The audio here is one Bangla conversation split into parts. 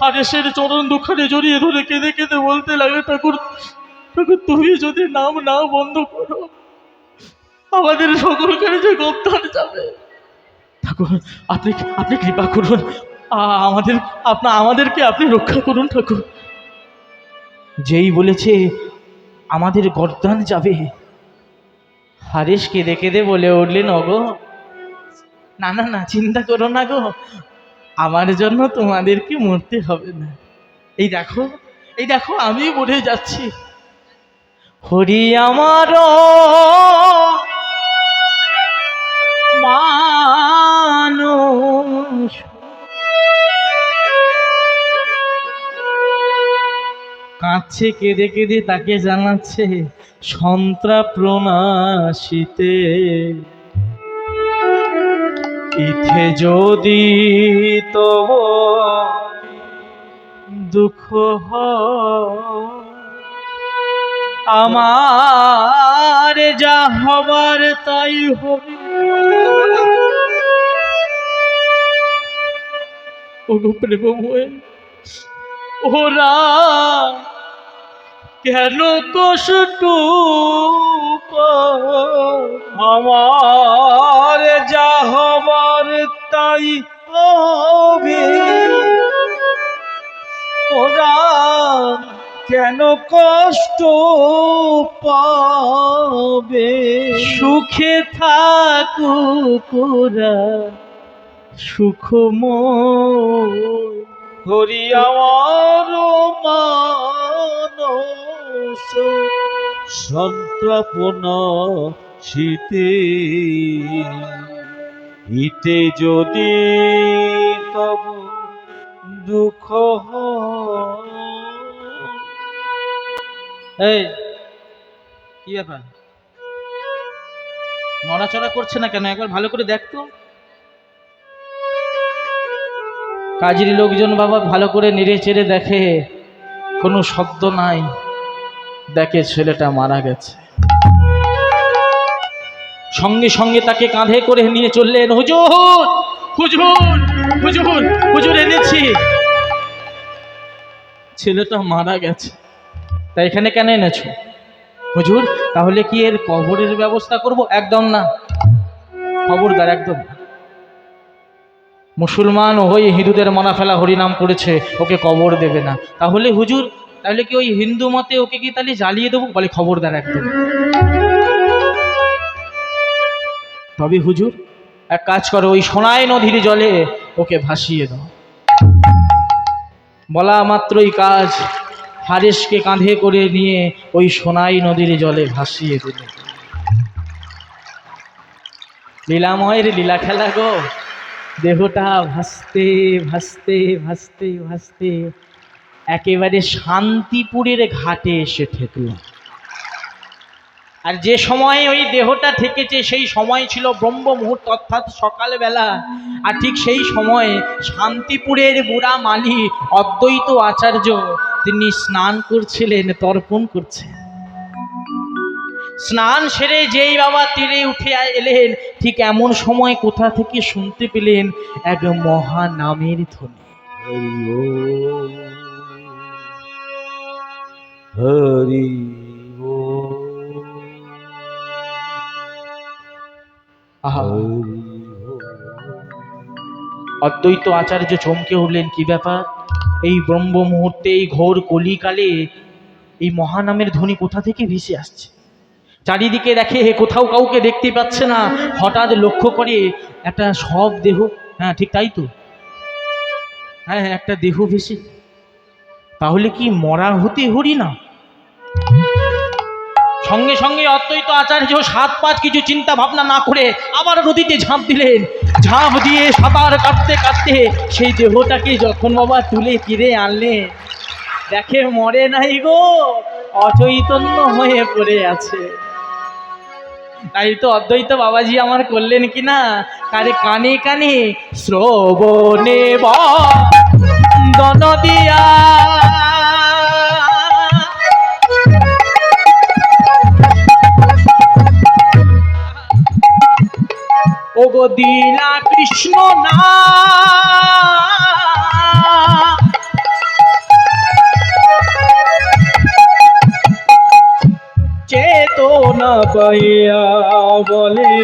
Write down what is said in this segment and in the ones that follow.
হারেসের চরণ দুখানে জড়িয়ে ধরে কেঁদে কেঁদে বলতে লাগে, ঠাকুর ঠাকুর, তুমি যদি নাম না বন্ধ করো, আমাদের সকলকে যে গপ্তার যাবে। ঠাকুর, আপনি আপনি কৃপা করুন। আমাদের, আপনা, আমাদেরকে আপনি রক্ষা করুন, ঠাকুর। যেই বলেছে, আমাদের গর্দান যাবে। হারেস কেঁদে কেঁদে বলে উঠলেন, অগো, না না না, চিন্তা করো না গো। আমার জন্য তোমাদেরকে মরতে হবে না? এই দেখো এই দেখো আমি মরে যাচ্ছি। হরি আমার কাঁদছে, কেঁদে কেঁদে তাকে জানাচ্ছে সন্ত্রাপ্রণাশীতে। ইথে যদি তব দুঃখ আমার যা হবার তাই হবে। ওগো প্রেমময় ওরা কেন কষ্ট? আমার যা হবার তাই ওরা কেন কষ্ট পাবে সুখে থাকুক ওরা সুখময় হরি আমার মানস সন্ত্রাপনা শীতে। হিতে যদি তব দুঃখ কি ব্যাপার? নড়াচড়া করছে না কেন? একবার ভালো করে দেখতো কাজের লোকজন বাবা ভালো করে নেড়ে চেড়ে দেখে, কোনো শব্দ নাই। দেখে ছেলেটা মারা গেছে। সঙ্গে সঙ্গে তাকে কাঁধে করে নিয়ে চললেন, হুজুর হুজুর হুজুর হুজুর এনেছি। ছেলেটা মারা গেছে। তা এখানে কেন এনেছো? হুজুর, তাহলে কি এর কবরের ব্যবস্থা করব? একদম না। খবরদার, একদম মুসলমান হয়ে হিন্দুদের মনা ফেলা হরিনাম করেছে, ওকে কবর দেবে না। তাহলে হুজুর তাহলে কি ওই হিন্দু মতে ওকে কি তাহলে জ্বালিয়ে দেবো? বলে খবরদার একদম। তবে হুজুর, এক কাজ করো, ওই সোনাই নদীর জলে ওকে ভাসিয়ে দাও। বলা মাত্রই কাজ হারেসকে কাঁধে করে নিয়ে ওই সোনাই নদীর জলে ভাসিয়ে দিল। লীলাময়ের লীলা খেলা গো, দেহটা ভাসতে ভাসতে ভাসতে ভাসতে। একেবারে শান্তিপুরের ঘাটে এসে ঠেকল। আর যে সময়ে ওই দেহটা ঠেকেছে সেই সময় ছিল ব্রহ্ম মুহূর্ত, অর্থাৎ সকালবেলা। আর ঠিক সেই সময়ে শান্তিপুরের বুড়া মালি, অদ্বৈত আচার্য, তিনি স্নান করছিলেন, তর্পণ করছেন। স্নান সেরে যেই বাবা তীরে উঠে এলেন, ঠিক এমন সময় কোথা থেকে শুনতে পেলেন এক মহা নামের ধ্বনি হরি অদ্বৈত আচার্য চমকে উঠলেন কি ব্যাপার? এই ব্রহ্ম মুহূর্তে এই ঘোর কলিকালে এই মহানামের ধ্বনি কোথা থেকে ভেসে আসছে? চারিদিকে দেখে কোথাও কাউকে দেখতে পাচ্ছে না। হঠাৎ লক্ষ্য করে একটা সব দেহ হ্যাঁ ঠিক তাই তো? হ্যাঁ হ্যাঁ একটা দেহ ভেসে। তাহলে কি মরা হতে হরি না? সঙ্গে সঙ্গে অদ্বৈত আচার্য সাত পাঁচ কিছু চিন্তা ভাবনা না করে আবার নদীতে ঝাঁপ দিলেন। ঝাঁপ দিয়ে সাঁতার কাটতে কাটতে সেই দেহটাকে যখন বাবা তুলে কিনে আনলেন, দেখে মরে নাই গো, অচৈতন্য হয়ে পড়ে আছে। তাই তো অদ্বৈত বাবাজি আমার করলেন কি না কারে কানে কানে শ্রবণে বন দিলা কৃষ্ণ না। চেতনা পাইয়া বলে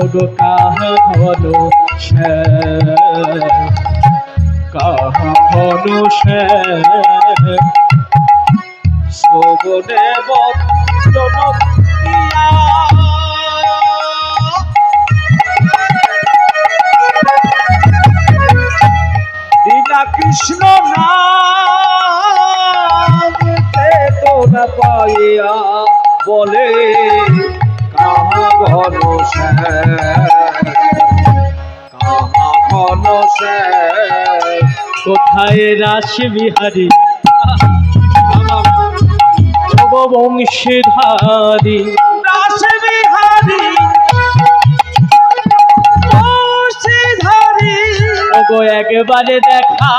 ওগো কাহা ঘন কাহা ঘন শ্যাম সবনে বত কৃষ্ণ না পাইয়া বলে কাহা ঘন কাহা ঘন কোথায় রাস বিহারী? বংশীধারী ওগো একবারে দেখা।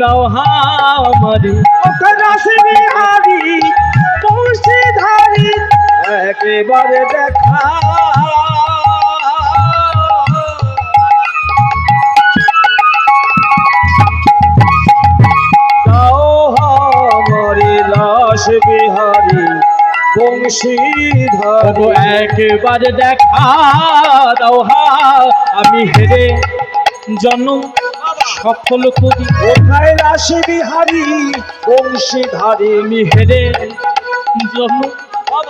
দাও হামারি। রাস বিহারী বংশীধারী একেবারে দেখা। একবার দেখা দাও হা। আমি হেরে জন্ম সফল কবি কোথায় রাশি বিহারি বংশীধারী আমি হেরে জন্ম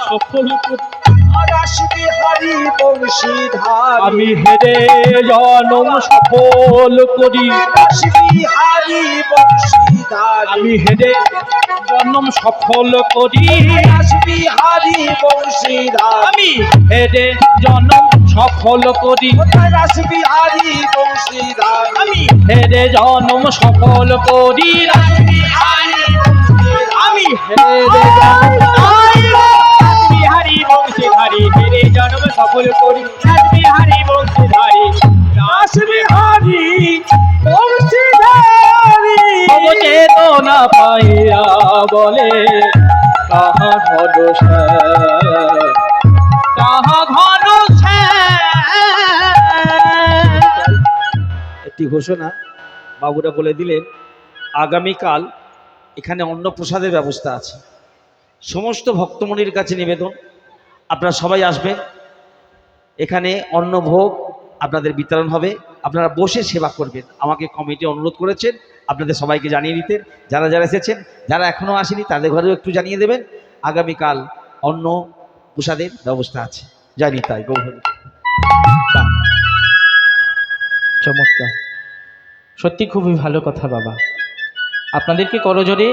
সফল করি। রাশি বিহারী বংশীধারী। আমি হেরে জন্ম সফল করি। বিহারী বংশীধারী। আমি হেরে জন্ম সফল করি। রাশি বিহারী বংশীধারী। আমি হেরে জন্ম সফল করি। রাশি বিহারী বংশীধারী। আমি হেরে জন্ম সফল করি। বিহারী আমি হেরে সফল করি। বিহারী বংশীধারী রাস বিহারী বংশীধারী। চেতনা পাইয়া বলে কাহা ঘন কাহা ঘন একটি ঘোষণা বাবুরা বলে দিলেন আগামীকাল এখানে অন্নপ্রসাদের ব্যবস্থা আছে। সমস্ত ভক্তমণির কাছে নিবেদন। আপনারা সবাই আসবেন। এখানে অন্নভোগ আপনাদের বিতরণ হবে। আপনারা বসে সেবা করবেন। আমাকে কমিটি অনুরোধ করেছেন, আপনাদের সবাইকে জানিয়ে দিতেন যারা যারা এসেছেন, যারা এখনও আসেনি, তাদের ঘরেও একটু জানিয়ে দেবেন। আগামীকাল অন্ন প্রসাদের ব্যবস্থা আছে। জানি তাই গৌহরি চমৎকার। সত্যি খুবই ভালো কথা বাবা। আপনাদেরকে করজোরে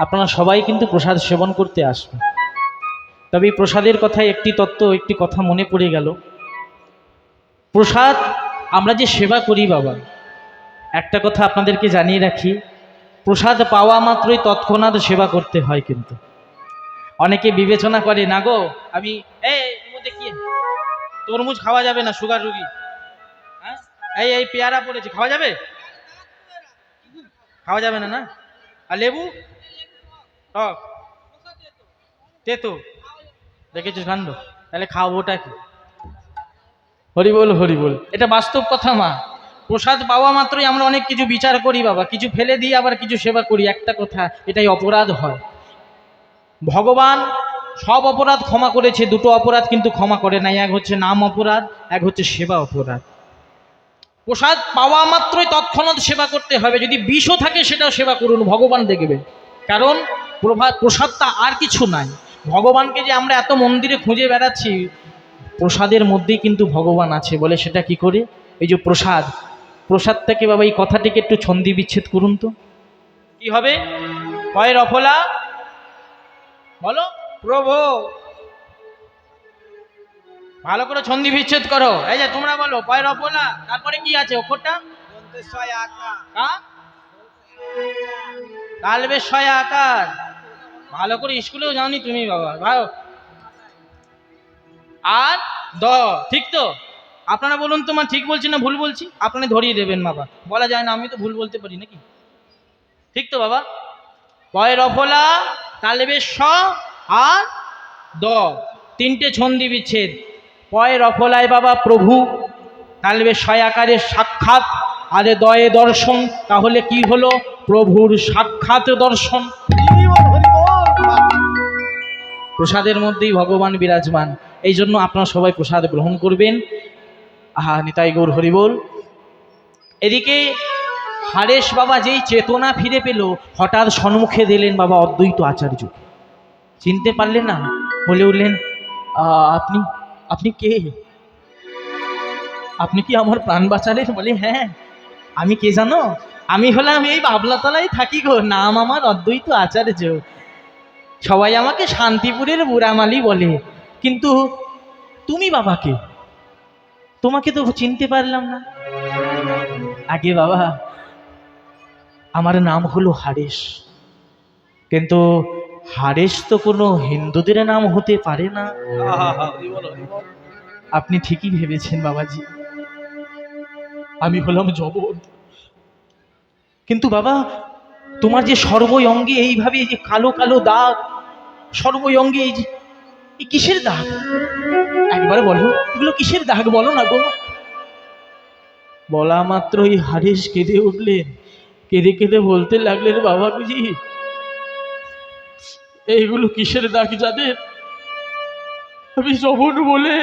আপনারা সবাই কিন্তু প্রসাদ সেবন করতে আসবেন। তবে এই প্রসাদের কথায় একটি তত্ত্ব, একটি কথা মনে পড়ে গেল। প্রসাদ আমরা যে সেবা করি বাবা, একটা কথা আপনাদেরকে জানিয়ে রাখি, প্রসাদ পাওয়া মাত্রই তৎক্ষণাৎ সেবা করতে হয় কিন্তু। অনেকে বিবেচনা করে, না গো, আমি কি? তরমুজ খাওয়া যাবে না, সুগার রুগী। হ্যাঁ? এই এই পেয়ারা পড়েছে, খাওয়া যাবে? খাওয়া যাবে না না? আর লেবু? টক। তেতো। দেখেছিস কাণ্ড তাহলে খাওয়াবোটা কি? হরি বল হরি বল। এটা বাস্তব কথা, মা। প্রসাদ পাওয়া মাত্রই আমরা অনেক কিছু বিচার করি, বাবা। কিছু ফেলে দিয়ে আবার কিছু সেবা করি, একটা কথা, এটাই অপরাধ হয়। ভগবান সব অপরাধ ক্ষমা করেছে, দুটো অপরাধ কিন্তু ক্ষমা করে নাই। এক হচ্ছে নাম অপরাধ, এক হচ্ছে সেবা অপরাধ। প্রসাদ পাওয়া মাত্রই তৎক্ষণাৎ সেবা করতে হবে। যদি বিষও থাকে, সেটাও সেবা করুন, ভগবান দেখবে কারণ প্রভাত প্রসাদটা আর কিছু নাই। ভগবানকে যে আমরা এত মন্দিরে খুঁজে বেড়াচ্ছি প্রসাদের মধ্যেই কিন্তু ভগবান আছে বলে সেটা কি করে? এই যে প্রসাদ প্রসাদ থেকে বাবা এই কথাটিকে একটু ছন্দি বিচ্ছেদ করুন তো। কি হবে? কয় রফলা? বলো। প্রভু। ভালো করে ছন্দি বিচ্ছেদ করো। এই যে তোমরা বলো পয় রফলা? তারপরে কি আছে অক্ষরটা? হ্যাঁ? তালবে ছয় আকার। ভালো করে স্কুলেও যাওনি তুমি বাবা, ভালো। আর দ, ঠিক তো? আপনারা বলুন তো, মা, ঠিক বলছি না ভুল বলছি? আপনারা ধরিয়ে দেবেন বাবা বলা যায় না, আমি তো ভুল বলতে পারি নাকি? ঠিক তো, বাবা? পয় রফলা তালেবে স আর দ, তিনটে ছন্দি বিচ্ছেদ। পয় রফলায় বাবা প্রভু তালবে ছয় আকারের সাক্ষাৎ। আরে দয়ে দর্শন, তাহলে কি হলো? প্রভুর সাক্ষাৎ দর্শন। প্রসাদের মধ্যেই ভগবান বিরাজমান। এই জন্য আপনারা সবাই প্রসাদ গ্রহণ করবেন। আহা, নিতাই গৌর হরিবোল এদিকে হারেশ বাবা যেই চেতনা ফিরে পেল, হঠাৎ সম্মুখে দিলেন বাবা অদ্বৈত আচার্য। চিনতে পারলেন না? বলে উঠলেন আপনি আপনি কে? আপনি কি আমার প্রাণ বাঁচালেন? বলে হ্যাঁ আমি কে জানো? আমি হলাম এই বাবলাতলায় থাকি গো, নাম আমার অদ্বৈত আচার্য। সবাই আমাকে শান্তিপুরের বুড়ামালি বলে। কিন্তু তুমি বাবাকে? তোমাকে তো চিনতে পারলাম না। আগে বাবা, আমার নাম হলো হারেশ। কিন্তু হারেশ তো কোনো হিন্দুদের নাম হতে পারে না। আপনি ঠিকই ভেবেছেন বাবাজি। আমি হলাম জগৎ। কিন্তু বাবা, তোমার যে সর্বই অঙ্গে এইভাবে যে কালো কালো দাগ সর্বই অঙ্গে এই এই কিসের দাগ? একবারে বলো, এগুলো কিসের দাগ বলো না গো? বলা মাত্রই হারিস কেঁদে উঠলেন, কেঁদে কেঁদে বলতে লাগলেন বাবা বুঝি এইগুলো কিসের দাগ জানেন? আমি জবন বলে,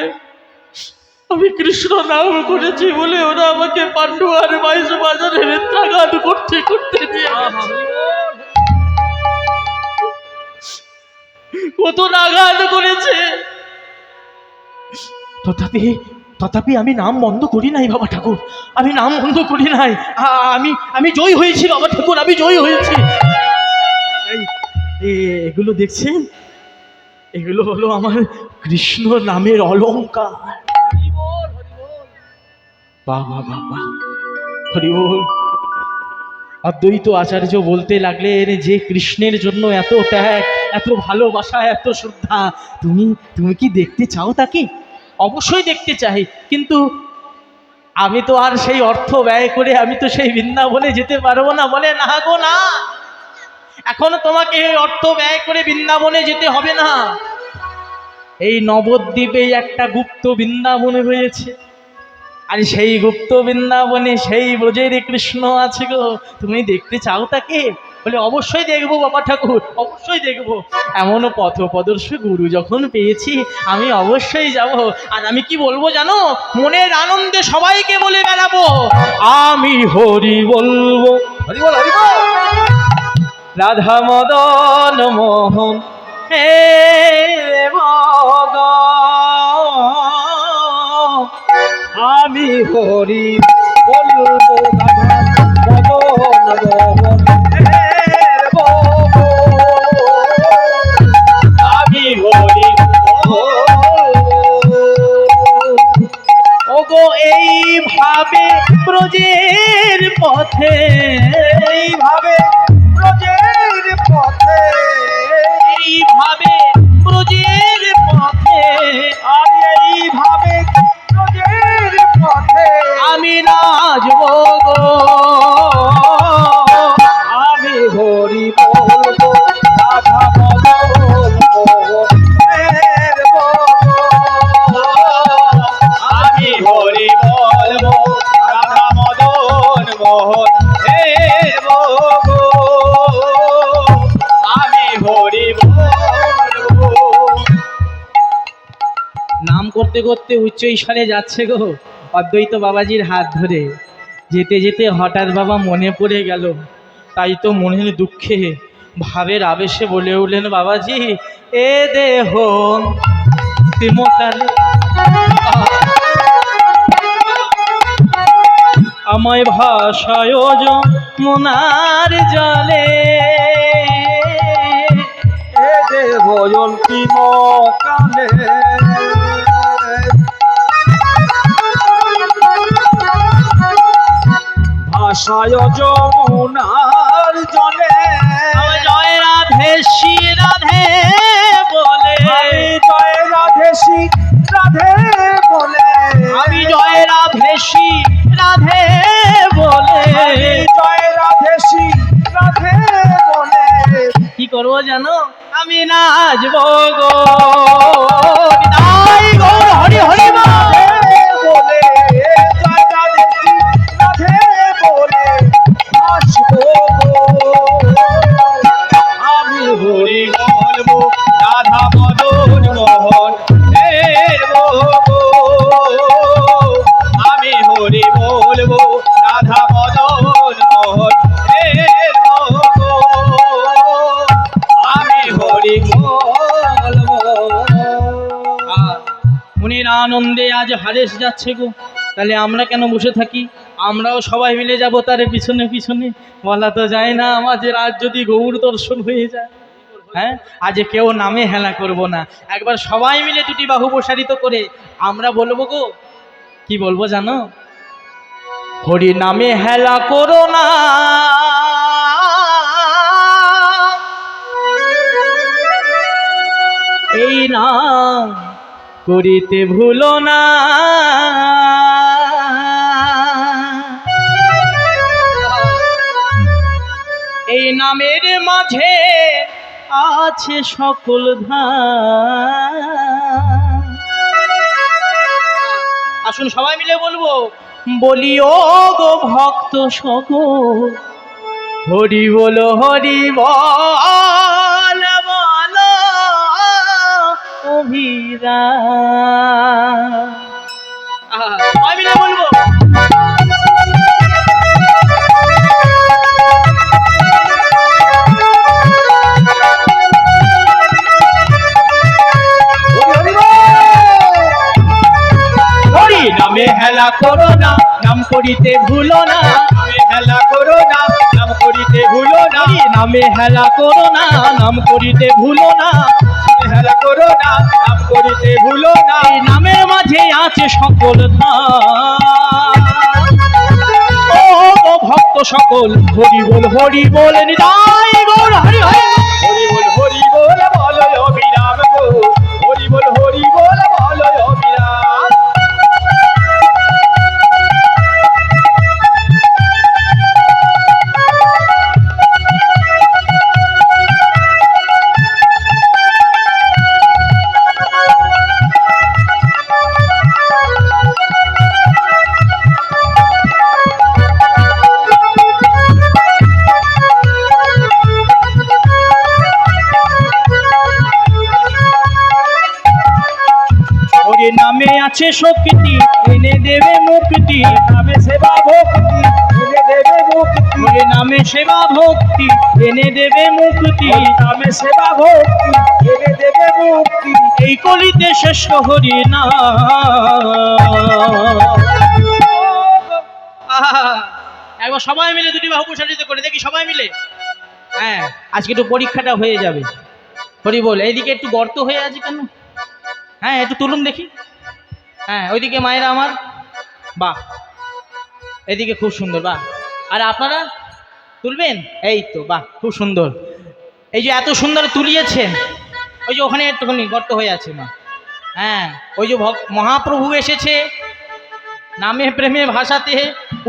আমি কৃষ্ণ নাম করেছি বলে ওরা আমাকে পাণ্ডু আর বাইশ বাজারে নেত্রাঘাত করতে করতে নিয়ে কত নাগাদ করেছে। তথাপি তথাপি আমি নাম বন্ধ করি নাই বাবা ঠাকুর। আমি নাম বন্ধ করি নাই। আমি আমি জয় হয়েছি বাবা ঠাকুর আমি জয় হয়েছি। এগুলো দেখছেন? এগুলো হলো আমার কৃষ্ণ নামের অলঙ্কার বাবা বাবা হরি বল। অদ্বৈত আচার্য বলতে লাগলেন যে কৃষ্ণের জন্য এত ত্যাগ, এত ভালোবাসা, এত শ্রদ্ধা, তুমি তুমি কি দেখতে চাও তাকে? অবশ্যই দেখতে চাই, কিন্তু আমি তো আর সেই অর্থ ব্যয় করে আমি তো সেই বৃন্দাবনে যেতে পারব না। বলে, না গো, না। এখনও তোমাকে এই অর্থ ব্যয় করে বৃন্দাবনে যেতে হবে না। এই নবদ্বীপে একটা গুপ্ত বৃন্দাবনে রয়েছে আর সেই গুপ্ত বৃন্দাবনে সেই ব্রজের কৃষ্ণ আছে গো। তুমি দেখতে চাও তাকে? বলে, অবশ্যই দেখব বাবা ঠাকুর, অবশ্যই দেখব। এমন পথ প্রদর্শক গুরু যখন পেয়েছি, আমি অবশ্যই যাব। আর আমি কি বলব জানো? মনের আনন্দে সবাইকে বলে বেড়াবো। আমি হরি বলব। হরি বল হরি বল। রাধা মদন মোহন, হে ভগবান। আমি হরি বলব। আমি হরি ওগো এইভাবে ব্রজের পথে এইভাবে ব্রজের পথে এইভাবে ব্রজের পথে আর এইভাবে উচ্চ ঈশ্বরে যাচ্ছে গো। অদ্বৈত বাবাজির হাত ধরে। যেতে যেতে হঠাৎ বাবা মনে পড়ে গেল। তাই তো মনের দুঃখে, ভাবের আবেশে বলে উঠলেন বাবাজি, এ দেহ তিমকালে আমায় ভাষায় মনার জলে। এ দেব অন্তিম ভাষায় যমুনার জলে। জয় রাধে শ্রী রাধে বলে। জয় রাধে শ্রী রাধে বলে। আমি জয় রাধে শ্রী রাধে বলে। জয় রাধে শ্রী রাধে বলে। কি করব জানো? আমি নাচবো গো। আজ হারেস যাচ্ছে গো। তাহলে আমরা কেন বসে থাকি? আমরাও সবাই মিলে যাব তার পিছনে পিছনে। বলা তো যায় না, আমাদের আজ যদি গৌর দর্শন হয়ে যায়। হ্যাঁ? আজ কেউ নামে হেলা করব না। একবার সবাই মিলে দুটি বাহু প্রসারিত করে আমরা বলব গো। কি বলব জানো? হরি নামে হেলা করো না। এই নাম করিতে ভুলো না। এই নামের মাঝে আছে সকল ধাম আসুন সবাই মিলে বলব বলি ও গো ভক্ত সকল, হরি বলো, হরি বল। বলব। হরি নামে হেলা করো না নাম করিতে ভুলো না। নামে হেলা করো না। করিতে ভুলো না। নামে হেলা করো না, নাম করিতে ভুলো না। হেলা করো না, নাম করিতে ভুলো না। নামের মাঝে আছে সকল ও ভক্ত সকল, হরি বল হরি বল নিতাই গৌর, হরি হরি আছে শক্তি, এনে দেবে মুক্তি, নামে সেবা ভক্তি, এনে দেবে মুক্তি, নামে সেবা ভক্তি, এনে দেবে মুক্তি, নামে সেবা ভক্তি, এনে দেবে মুক্তি। এই কলিতে শ্রেষ্ঠ হরি না একবার সবাই মিলে দুটি বাহু প্রসারিত করে, দেখি সবাই মিলে? হ্যাঁ আজকে একটু পরীক্ষাটা হয়ে যাবে। হরি বল, এইদিকে একটু গর্ত হয়ে আছে কেন? হ্যাঁ একটু তুলুন দেখি। হ্যাঁ ওইদিকে মায়েরা আমার, বাহ, এদিকে খুব সুন্দর, বাহ। আর আপনারা তুলবেন? এই তো, বাহ, খুব সুন্দর। এই যে এত সুন্দর তুলিয়েছেন, ওই যে ওখানে একটুখানি গর্ত হয়ে আছে মা। হ্যাঁ ওই যে মহাপ্রভু এসেছে, নামে প্রেমে ভাষাতে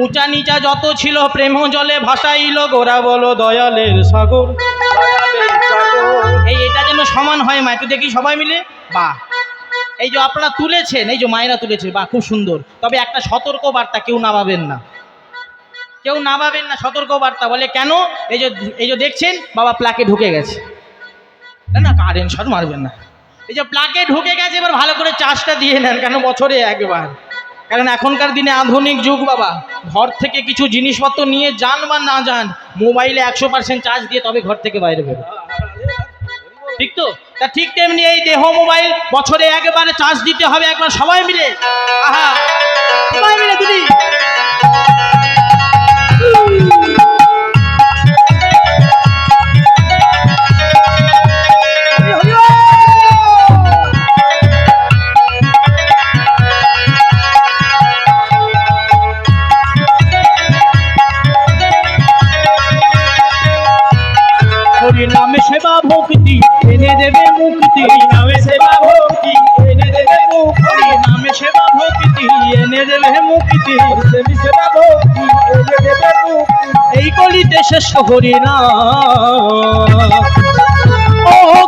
উঁচা নিচা যত ছিল প্রেম জলে ভাসাইল গোরা বলো দয়ালের সাগর। এই, এটা যেন সমান হয় মা, একটু দেখি সবাই মিলে। বাহ এই যে আপনারা তুলেছেন, এই যে মায়েরা তুলেছে বা খুব সুন্দর। তবে একটা সতর্ক বার্তা কেউ নামাবেন না। কেউ না নামাবেন না সতর্ক বার্তা বলে কেন? এই যে এই যে দেখছেন, বাবা প্লাকে ঢুকে গেছে। না না কারেন্ট শট মারবেন না। এই যে প্লাকে ঢুকে গেছে, এবার ভালো করে চার্জটা দিয়ে নেন কেন? বছরে একবার। কারণ এখনকার দিনে আধুনিক যুগ, বাবা। ঘর থেকে কিছু জিনিসপত্র নিয়ে যান বা না যান, মোবাইলে একশো পার্সেন্ট চার্জ দিয়ে তবে ঘর থেকে বাইরে বেরো ঠিক তো? তা ঠিক তেমনি এই দেহ মোবাইল বছরে একবারে চার্জ দিতে হবে একবার সবাই মিলে। সবাই মিলে, দিদি। নামে সেবা ভক্তি এনে দেবে মুক্তি, নামে সেবা ভক্তি, এনে দেবে মুক্তি, নামে সেবা ভক্তি, এনে দেবে মুক্তি, দেবী সেবা ভক্তি, এনে দেবে মুক্তি। এই কলিতে শেষ হরি না।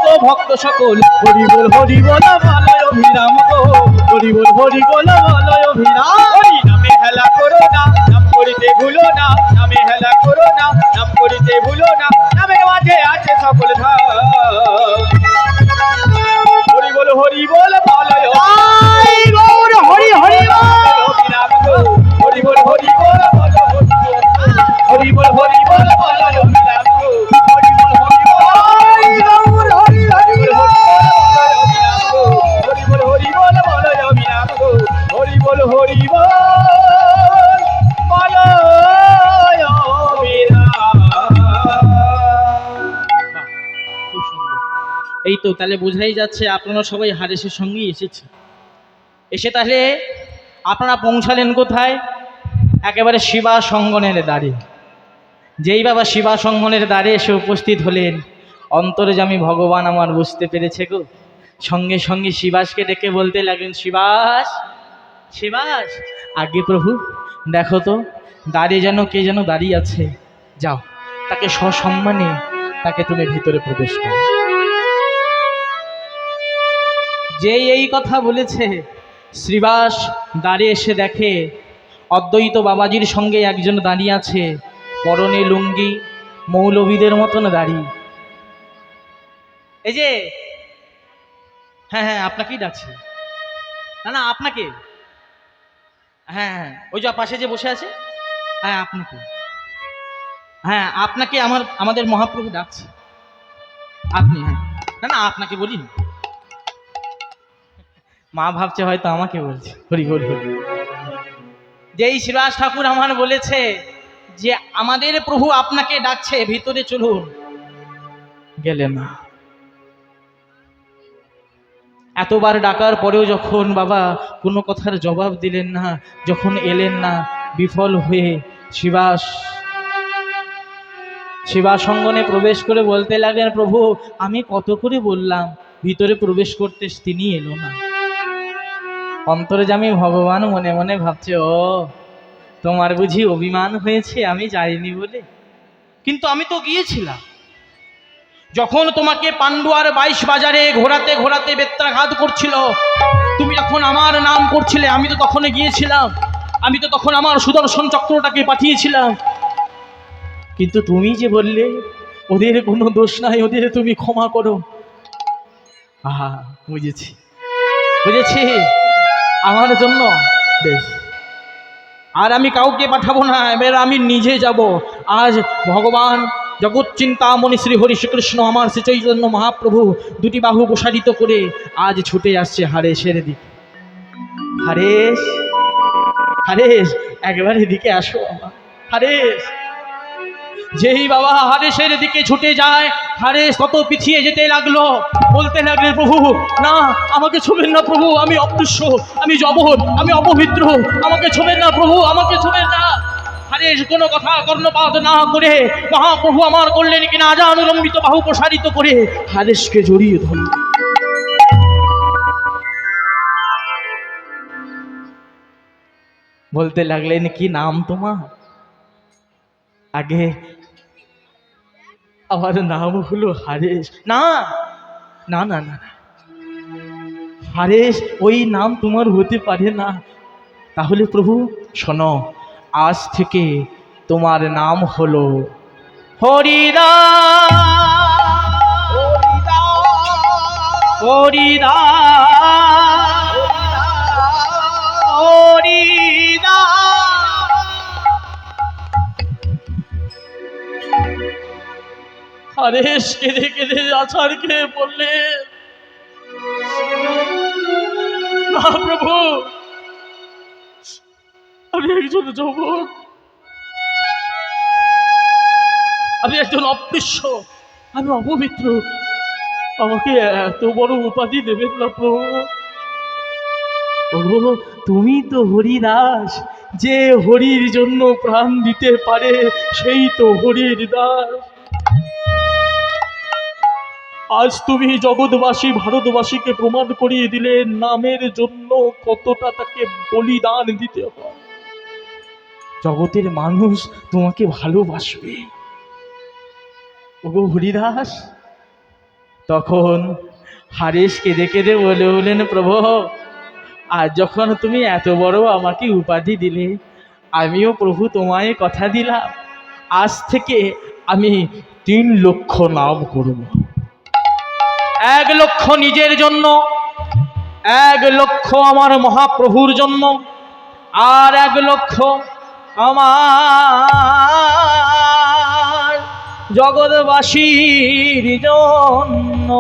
গো ভক্ত সকল, হরি বল হরি বল ভালয় অভিরাম গো। হরি বল হরি বল ভালয় অভিরাম করিতে ভুলো না, নামে হেলা করো না, নাম করিতে ভুলো না নামের মাঝে আছে সকল ধাম। হরি বল হরি বল, বলয়। তো তাহলে বোঝাই যাচ্ছে আপনারা সবাই হারেসের সঙ্গেই এসেছে। এসে তাহলে আপনারা পৌঁছালেন কোথায়? একেবারে শিবা সঙ্গনের দ্বারে। যেই বাবা শিবা সঙ্গনের দ্বারে এসে উপস্থিত হলেন অন্তর্জামী ভগবান আমার বুঝতে পেরেছে গো। সঙ্গে সঙ্গে শিবাসকে ডেকে বলতে লাগলেন, শিবাস শিবাস, আগে প্রভু, দেখো তো দাঁড়িয়ে যেন কে যেন দাঁড়িয়ে আছে। যাও, তাকে সসম্মানে তাকে তুমি ভিতরে প্রবেশ করো। যেই এই কথা বলেছে, শ্রীবাস দাঁড়িয়ে এসে দেখে, অদ্বৈত বাবাজির সঙ্গে একজন দাঁড়িয়ে আছে, পরনে লুঙ্গি মৌলবীদের মতন দাঁড়িয়ে এই যে হ্যাঁ হ্যাঁ আপনাকেই ডাকছি। না না, আপনাকে। হ্যাঁ হ্যাঁ ওই যে পাশে যে বসে আছে হ্যাঁ আপনাকে। হ্যাঁ আপনাকে আমার, আমাদের মহাপ্রভু ডাকছে। আপনি হ্যাঁ। না না, আপনাকে বলি না। মা ভাবছে হয়তো আমাকে বলছে। হরি হরি হরি। যেই শিবাস ঠাকুর আমার বলেছে যে আমাদের প্রভু আপনাকে ডাকছে ভিতরে চলুন। গেলে না। এতবার ডাকার পরেও যখন বাবা কোনো কথার জবাব দিলেন না যখন এলেন না বিফল হয়ে শিবাস শিবাসঙ্গনে প্রবেশ করে বলতে লাগলেন প্রভু আমি কত করে বললাম ভিতরে প্রবেশ করতে তিনি এলো না। অন্তর্জামী ভগবান মনে মনে ভাবছে, ও, তোমার বুঝি অভিমান হয়েছে, আমি যাইনি বলে। কিন্তু আমি তো গিয়েছিলাম। যখন তোমাকে পান্ডুয়ার বাইশ বাজারে ঘোরাতে ঘোরাতে বেত্রাঘাত করছিল, তুমি যখন আমার নাম করছিলে, আমি তো তখন গিয়েছিলাম। আমি তো তখন আমার সুদর্শন চক্রটাকে পাঠিয়েছিলাম। কিন্তু তুমি যে বললে, ওদের কোনো দোষ নাই, ওদের তুমি ক্ষমা করো। আহা, বুঝেছি। বুঝেছি? আমার জন্য। বেশ। আর আমি কাউকে পাঠাবো না এবার আমি নিজে যাব। আজ ভগবান জগৎ চিন্তামণি শ্রী হরি শ্রীকৃষ্ণ আমার শ্রী চৈতন্য মহাপ্রভু দুটি বাহু প্রসারিত করে আজ ছুটে আসছে হারেশের দিকে। হারেশ হারেশ একবার এদিকে আসো বাবা হারেশ যেই বাবা হারেশের দিকে ছুটে যায়, হারেশ তত পিছিয়ে যেতে লাগল। বলতে লাগলেন প্রভু, না, আমাকে ছুবেন না প্রভু, আমি অপৃশ্য আমি জবর আমি অপবিত্র, আমাকে ছুবেন না প্রভু, আমাকে ছোবেন না। হারেশ কোনো কথা কর্ণপাত না করে, মহাপ্রভু, আমার করলেন কিনা আজানুলম্বিত, বাহু প্রসারিত করে হারেশকে জড়িয়ে ধরল। বলতে লাগলেন, কি নাম তোমার? আগে আমার নাম হলো হারেশ। না না না না না। হারেশ ওই নাম তোমার হতে পারে না। তাহলে প্রভু শোনো আজ থেকে তোমার নাম হলো হরিদা। হরিদা। হরিদা। হরেশ কেঁদে কেঁদে আছাড় খেয়ে পড়লে। না, প্রভু! আমি একজন যুবক। আমি একজন অপৃশ্য আমি অপবিত্র। আমাকে এত বড় উপাধি দেবেন না, প্রভু। প্রভু, তুমি তো হরিদাস। যে হরির জন্য প্রাণ দিতে পারে, সেই তো হরির দাস। আজ তুমি জগৎবাসী, ভারতবাসীকে প্রমাণ করিয়ে দিলে নামের জন্য কতটা তাকে বলিদান দিতে হয় জগতের মানুষ তোমাকে ভালোবাসবে। ওগো হরিদাস, তখন হারেশকে দেখে দে বলে বলেন প্রভু আর যখন তুমি এত বড় আমাকে উপাধি দিলে, আমিও প্রভু তোমায় কথা দিলাম। আজ থেকে আমি তিন লক্ষ নাম করব। এক লক্ষ নিজের জন্য, এক লক্ষ আমার মহাপ্রভুর জন্য, আর এক লক্ষ আমার জগৎবাসীর জন্য।